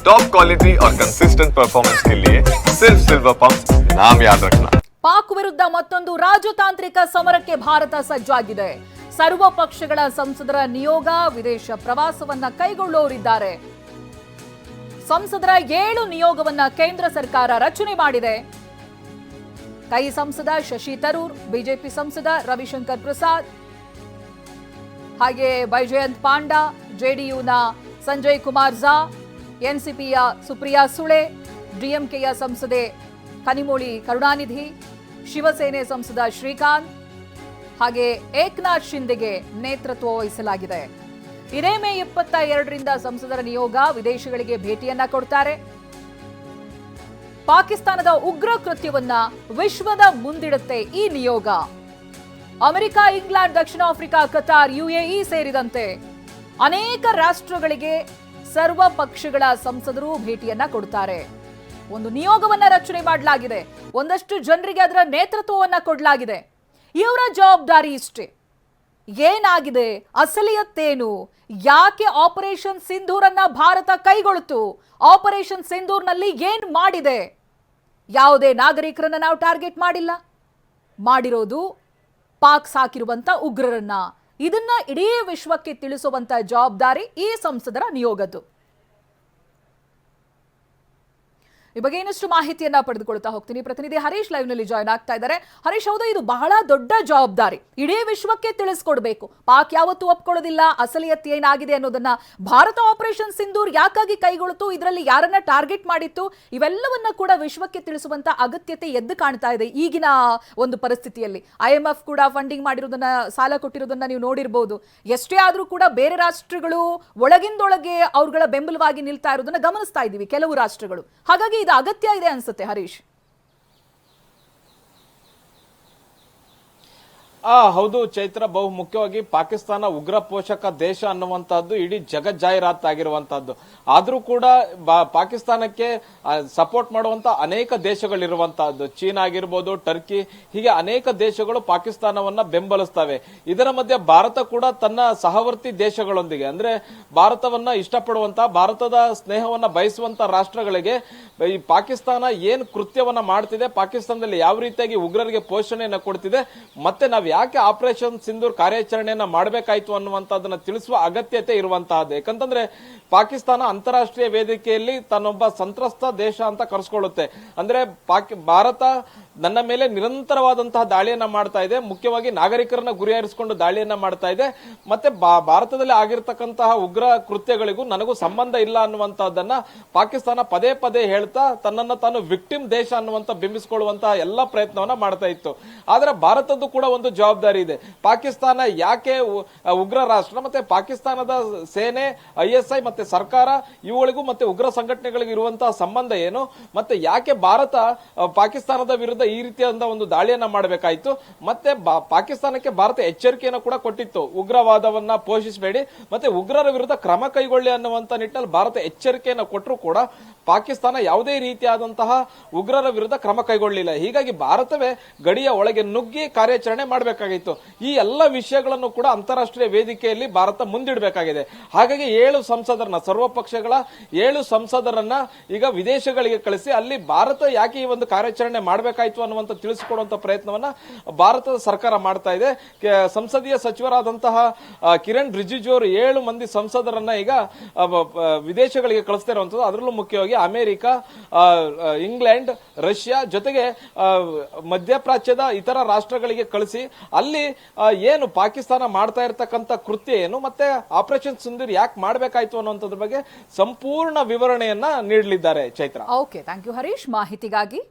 Top quality और consistent performance के लिए सिर्फ सिल्वर पंप नाम याद रखना ಪಾಕ್ ವಿರುದ್ಧ ಮತ್ತೊಂದು ರಾಜತಾಂತ್ರಿಕ ಸಮರಕ್ಕೆ ಭಾರತ ಸಜ್ಜಾಗಿದೆ ಸರ್ವ ಪಕ್ಷಗಳ ಸಂಸದರ ನಿಯೋಗ ವಿದೇಶ ಪ್ರವಾಸವನ್ನ ಕೈಗೊಳ್ಳುವರಿದ್ದಾರೆ ಸಂಸದರ ಏಳು ನಿಯೋಗವನ್ನ ಕೇಂದ್ರ ಸರ್ಕಾರ ರಚನೆ ಮಾಡಿದೆ ಕೈ ಸಂಸದ ಶಶಿ ತರೂರ್ ಬಿಜೆಪಿ ಸಂಸದ ರವಿಶಂಕರ್ ಪ್ರಸಾದ್ ಹಾಗೆ ಬೈಜಯಂತ್ ಪಾಂಡಾ ಜೆಡಿಯುನ ಸಂಜಯ್ ಕುಮಾರ್ ಝಾ ಎನ್ಸಿಪಿಯ ಸುಪ್ರಿಯಾ ಸುಳೆ, ಡಿಎಂಕೆಯ ಸಂಸದೆ ಕನಿಮೋಳಿ ಕರುಣಾನಿಧಿ, ಶಿವಸೇನೆ ಸಂಸದ ಶ್ರೀಕಾಂತ್, ಹಾಗೆ ಏಕನಾಥ್ ಶಿಂದೆಗೆ ನೇತೃತ್ವ ವಹಿಸಲಾಗಿದೆ. ಇದೇ ಮೇ ಇಪ್ಪತ್ತ ಎರಡರಿಂದ ಸಂಸದರ ನಿಯೋಗ ವಿದೇಶಗಳಿಗೆ ಭೇಟಿಯನ್ನ ಕೊಡ್ತಾರೆ. ಪಾಕಿಸ್ತಾನದ ಉಗ್ರ ಕೃತ್ಯವನ್ನ ವಿಶ್ವದ ಮುಂದಿಡುತ್ತೆ ಈ ನಿಯೋಗ. ಅಮೆರಿಕ, ಇಂಗ್ಲೆಂಡ್, ದಕ್ಷಿಣ ಆಫ್ರಿಕಾ, ಕತಾರ್, ಯುಎಇ ಸೇರಿದಂತೆ ಅನೇಕ ರಾಷ್ಟ್ರಗಳಿಗೆ ಸರ್ವ ಪಕ್ಷಗಳ ಸಂಸದರು ಭೇಟಿಯನ್ನ ಕೊಡ್ತಾರೆ. ಒಂದು ನಿಯೋಗವನ್ನ ರಚನೆ ಮಾಡಲಾಗಿದೆ. ಒಂದಷ್ಟು ಜನರಿಗೆ ಅದರ ನೇತೃತ್ವವನ್ನ ಕೊಡಲಾಗಿದೆ. ಇವರ ಜವಾಬ್ದಾರಿ ಇಷ್ಟೇ. ಏನಾಗಿದೆ? ಅಸಲಿಯತ್ತೇನು? ಯಾಕೆ ಆಪರೇಷನ್ ಸಿಂಧೂರನ್ನ ಭಾರತ ಕೈಗೊಳ್ತು? ಆಪರೇಷನ್ ಸಿಂಧೂರ್ನಲ್ಲಿ ಏನ್ ಮಾಡಿದೆ? ಯಾವುದೇ ನಾಗರಿಕರನ್ನ ನಾವು ಟಾರ್ಗೆಟ್ ಮಾಡಿಲ್ಲ. ಮಾಡಿರೋದು ಪಾಕ್ ಸಾಕಿರುವಂತ ಉಗ್ರರನ್ನ. ಇದನ್ನ ಇಡೀ ವಿಶ್ವಕ್ಕೆ ತಿಳಿಸುವಂತ ಜವಾಬ್ದಾರಿ ಈ ಸಂಸದರ ನಿಯೋಗದ್ದು. ಈ ಬಗ್ಗೆ ಇನ್ನಷ್ಟು ಮಾಹಿತಿಯನ್ನ ಪಡೆದುಕೊಳ್ತಾ ಹೋಗ್ತೀನಿ. ಪ್ರತಿನಿಧಿ ಹರೀಶ್ ಲೈವ್ನಲ್ಲಿ ಜಾಯ್ನ್ ಆಗ್ತಾ ಇದ್ದಾರೆ. ಹರೀಶ್ ಹೌದು, ಇದು ಬಹಳ ದೊಡ್ಡ ಜವಾಬ್ದಾರಿ. ಇಡೀ ವಿಶ್ವಕ್ಕೆ ತಿಳಿಸ್ಕೊಡ್ಬೇಕು. ಪಾಕ್ ಯಾವತ್ತೂ ಒಪ್ಕೊಳ್ಳೋದಿಲ್ಲ ಅಸಲಿಯತ್ತಿ ಏನಾಗಿದೆ ಅನ್ನೋದನ್ನ ಭಾರತ ಆಪರೇಷನ್ ಸಿಂಧೂರ್ ಯಾಕಾಗಿ ಕೈಗೊಳ್ತು, ಇದರಲ್ಲಿ ಯಾರನ್ನ ಟಾರ್ಗೆಟ್ ಮಾಡಿತ್ತು, ಇವೆಲ್ಲವನ್ನ ಕೂಡ ವಿಶ್ವಕ್ಕೆ ತಿಳಿಸುವಂತ ಅಗತ್ಯತೆ ಎದ್ದು ಕಾಣ್ತಾ ಇದೆ ಈಗಿನ ಒಂದು ಪರಿಸ್ಥಿತಿಯಲ್ಲಿ. ಐ ಎಂ ಎಫ್ ಕೂಡ ಫಂಡಿಂಗ್ ಮಾಡಿರೋದನ್ನ, ಸಾಲ ಕೊಟ್ಟಿರೋದನ್ನ ನೀವು ನೋಡಿರ್ಬೋದು. ಎಷ್ಟೇ ಆದ್ರೂ ಕೂಡ ಬೇರೆ ರಾಷ್ಟ್ರಗಳು ಒಳಗಿಂದೊಳಗೆ ಅವ್ರಗಳ ಬೆಂಬಲವಾಗಿ ನಿಲ್ತಾ ಇರೋದನ್ನ ಗಮನಿಸ್ತಾ ಇದ್ದೀವಿ, ಕೆಲವು ರಾಷ್ಟ್ರಗಳು. ಹಾಗಾಗಿ ಇದು ಅಗತ್ಯ ಇದೆ ಅನ್ಸುತ್ತೆ ಹರೀಶ್. ಆ, ಹೌದು ಚೈತ್ರ, ಬಹು ಮುಖ್ಯವಾಗಿ ಪಾಕಿಸ್ತಾನ ಉಗ್ರ ಪೋಷಕ ದೇಶ ಅನ್ನುವಂತಹದ್ದು ಇಡೀ ಜಗತ್ ಜಾಹೀರಾತ್ ಆಗಿರುವಂತಹದ್ದು ಆದ್ರೂ ಕೂಡ ಪಾಕಿಸ್ತಾನಕ್ಕೆ ಸಪೋರ್ಟ್ ಮಾಡುವಂತ ಅನೇಕ ದೇಶಗಳಿರುವಂತಹದ್ದು ಚೀನಾ ಆಗಿರ್ಬೋದು, ಟರ್ಕಿ, ಹೀಗೆ ಅನೇಕ ದೇಶಗಳು ಪಾಕಿಸ್ತಾನವನ್ನ ಬೆಂಬಲಿಸ್ತವೆ. ಇದರ ಮಧ್ಯೆ ಭಾರತ ಕೂಡ ತನ್ನ ಸಹವರ್ತಿ ದೇಶಗಳೊಂದಿಗೆ, ಅಂದ್ರೆ ಭಾರತವನ್ನ ಇಷ್ಟಪಡುವಂತ ಭಾರತದ ಸ್ನೇಹವನ್ನ ಬಯಸುವಂತ ರಾಷ್ಟ್ರಗಳಿಗೆ ಈ ಪಾಕಿಸ್ತಾನ ಏನ್ ಕೃತ್ಯವನ್ನ ಮಾಡ್ತಿದೆ, ಪಾಕಿಸ್ತಾನದಲ್ಲಿ ಯಾವ ರೀತಿಯಾಗಿ ಉಗ್ರರಿಗೆ ಪೋಷಣೆಯನ್ನು ಕೊಡ್ತಿದೆ, ಮತ್ತೆ ನಾವ್ ಯಾಕೆ ಆಪರೇಷನ್ ಸಿಂಧೂರ್ ಕಾರ್ಯಾಚರಣೆಯನ್ನ ಮಾಡಬೇಕಾಯ್ತು ಅನ್ನುವಂಥದ್ದನ್ನ ತಿಳಿಸುವ ಅಗತ್ಯತೆ ಇರುವಂತಹದ್ದು? ಯಾಕಂತಂದ್ರೆ ಪಾಕಿಸ್ತಾನ ಅಂತಾರಾಷ್ಟ್ರೀಯ ವೇದಿಕೆಯಲ್ಲಿ ತನ್ನೊಬ್ಬ ಸಂತ್ರಸ್ತ ದೇಶ ಅಂತ ಕರೆಸ್ಕೊಳ್ಳುತ್ತೆ. ಅಂದ್ರೆ ಭಾರತ ನನ್ನ ಮೇಲೆ ನಿರಂತರವಾದಂತಹ ದಾಳಿಯನ್ನ ಮಾಡ್ತಾ ಇದೆ. ಮುಖ್ಯವಾಗಿ ನಾಗರಿಕರನ್ನ ಗುರಿಯಾರಿಸಿಕೊಂಡು ದಾಳಿಯನ್ನ ಮಾಡ್ತಾ ಇದೆ. ಮತ್ತೆ ಭಾರತದಲ್ಲಿ ಆಗಿರ್ತಕ್ಕಂತಹ ಉಗ್ರ ಕೃತ್ಯಗಳಿಗೂ ನನಗೂ ಸಂಬಂಧ ಇಲ್ಲ ಅನ್ನುವಂತಹದ್ದನ್ನ ಪಾಕಿಸ್ತಾನ ಪದೇ ಪದೇ ಹೇಳ್ತಾ ತನ್ನನ್ನ ತಾನು ವಿಕ್ಟಿಮ್ ದೇಶ ಅನ್ನುವಂತ ಬಿಂಬಿಸಿಕೊಳ್ಳುವಂತಹ ಎಲ್ಲ ಪ್ರಯತ್ನವನ್ನ ಮಾಡ್ತಾ ಇತ್ತು. ಆದ್ರೆ ಭಾರತದ್ದು ಕೂಡ ಒಂದು ಜವಾಬ್ದಾರಿ ಇದೆ. ಪಾಕಿಸ್ತಾನ ಯಾಕೆ ಉಗ್ರ ರಾಷ್ಟ್ರ ಮತ್ತೆ ಪಾಕಿಸ್ತಾನದ ಸೇನೆ ಐಎಸ್ಐ ಮತ್ತೆ ಸರ್ಕಾರ ಇವುಗಳಿಗೂ ಮತ್ತೆ ಉಗ್ರ ಸಂಘಟನೆಗಳಿಗೆ ಇರುವಂತಹ ಸಂಬಂಧ ಏನು? ಮತ್ತೆ ಯಾಕೆ ಭಾರತ ಪಾಕಿಸ್ತಾನದ ವಿರುದ್ಧ ಈ ರೀತಿಯಾದ ಒಂದು ದಾಳಿಯನ್ನ ಮಾಡಬೇಕಾಯಿತು. ಮತ್ತೆ ಪಾಕಿಸ್ತಾನಕ್ಕೆ ಭಾರತ ಎಚ್ಚರಿಕೆಯನ್ನು ಕೂಡ ಕೊಟ್ಟಿತ್ತು. ಉಗ್ರವಾದವನ್ನ ಪೋಷಿಸಬೇಡಿ, ಮತ್ತೆ ಉಗ್ರರ ವಿರುದ್ಧ ಕ್ರಮ ಕೈಗೊಳ್ಳಿ ಅನ್ನುವಂತ ನಿಟ್ಟಿನಲ್ಲಿ ಭಾರತ ಎಚ್ಚರಿಕೆಯನ್ನು ಕೊಟ್ಟರು ಕೂಡ ಪಾಕಿಸ್ತಾನ ಯಾವುದೇ ರೀತಿಯಾದಂತಹ ಉಗ್ರರ ವಿರುದ್ಧ ಕ್ರಮ ಕೈಗೊಳ್ಳಲಿಲ್ಲ ಹೀಗಾಗಿ ಭಾರತವೇ ಗಡಿಯ ಒಳಗೆ ನುಗ್ಗಿ ಕಾರ್ಯಾಚರಣೆ ಮಾಡಬೇಕಾಗಿತ್ತು. ಈ ಎಲ್ಲ ವಿಷಯಗಳನ್ನು ಕೂಡ ಅಂತಾರಾಷ್ಟ್ರೀಯ ವೇದಿಕೆಯಲ್ಲಿ ಭಾರತ ಮುಂದಿಡಬೇಕಾಗಿದೆ. ಹಾಗಾಗಿ ಏಳು ಸಂಸದರನ್ನ ಸರ್ವ ಪಕ್ಷಗಳ ಏಳು ಸಂಸದರನ್ನ ಈಗ ವಿದೇಶಗಳಿಗೆ ಕಳಿಸಿ ಅಲ್ಲಿ ಭಾರತ ಯಾಕೆ ಈ ಒಂದು ಕಾರ್ಯಾಚರಣೆ ಮಾಡಬೇಕಾಯ್ತು ಅನ್ನುವಂತ ತಿಳಿಸಿಕೊಡುವಂಥ ಪ್ರಯತ್ನವನ್ನ ಭಾರತದ ಸರ್ಕಾರ ಮಾಡ್ತಾ ಇದೆ. ಸಂಸದೀಯ ಸಚಿವರಾದಂತಹ ಕಿರಣ್ ರಿಜಿಜು ಅವರು ಏಳು ಮಂದಿ ಸಂಸದರನ್ನ ಈಗ ವಿದೇಶಗಳಿಗೆ ಕಳಿಸ್ತಾ ಇರುವಂಥದ್ದು ಅದರಲ್ಲೂ ಮುಖ್ಯವಾಗಿ ಅಮೆರಿಕ ಇಂಗ್ಲೆಂಡ್, ರಷ್ಯಾ ಜೊತೆಗೆ ಮಧ್ಯಪ್ರಾಚ್ಯದ ಇತರ ರಾಷ್ಟ್ರಗಳಿಗೆ ಕಳಿಸಿ ಅಲ್ಲಿ ಏನು ಪಾಕಿಸ್ತಾನ ಮಾಡ್ತಾ ಇರತಕ್ಕಂಥ ಕೃತ್ಯ ಏನು, ಮತ್ತೆ ಆಪರೇಷನ್ ಸುಂದರ್ ಯಾಕೆ ಮಾಡಬೇಕಾಯ್ತು ಅನ್ನುವಂಥದ್ರ ಬಗ್ಗೆ ಸಂಪೂರ್ಣ ವಿವರಣೆಯನ್ನ ನೀಡಲಿದ್ದಾರೆ Chaitra. Okay thank you Harish ಮಾಹಿತಿಗಾಗಿ